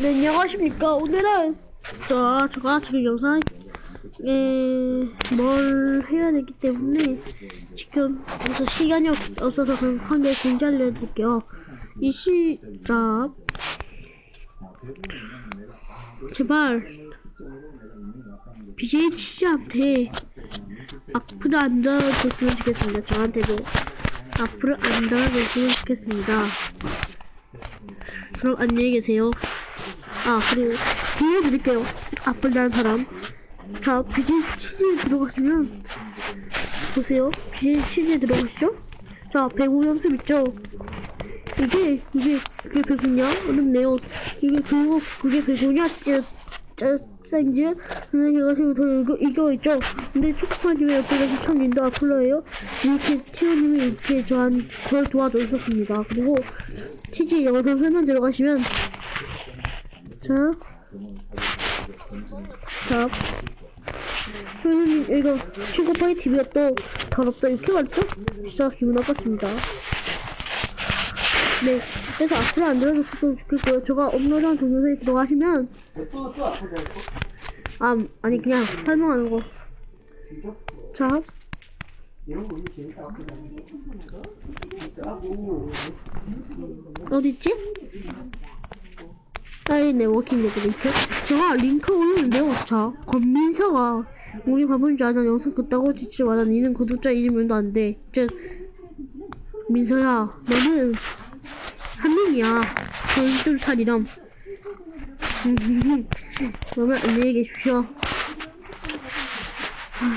네, 안녕하십니까. 오늘은, 자, 제가 지금 영상에 뭘 해야 되기 때문에 지금 그래서 시간이 없- 없어서 그냥 한개 공지 알려드릴게요. 이 시작. 제발, BJ 치즈한테 앞으로 안 달아줬으면 좋겠습니다. 저한테도 앞으로 안 달아줬으면 좋겠습니다. 그럼 안녕히 계세요. 아 그리고 보여드릴게요. 앞을 난 사람. 자 BJ 치즈에 들어가시면 보세요. BJ 치즈에 들어가시죠. 자 배구 연습 있죠. 이게 이게 그게 배구냐? 어렵네요. 이게 그거 그게 배구냐? 짜 짜생즈 근데 제가 지금 더 이거 이거 있죠. 근데 초코파님의 옆에서 천님도 아플러예요. 이렇게 티오님이 이렇게 저한 저를 도와줘 주셨습니다. 그리고 치즈 영상 설명 들어가시면 자, 자, 선생님 이거 친구파이 TV가 또 더럽다 이렇게 말했죠? 진짜 기분 나빴습니다. 네, 그래서 앞으로 안 들어줬으면 좋겠고요. 제가 업로드한 동영상에 들어가시면 아, 아니 그냥 설명하는 거. 자, 어디 있지? 아이 네워킹 데그 링크 제가 링크 올렸는데요 자 권민서가 우리 바본 줄 알잖아 영상 끄다고 짓지 마라 니는 구독자 20명도 안돼. 즉 민서야 너는 한 명이야. 전줄 차리렴 그러면 안녕히 계십시오. 하,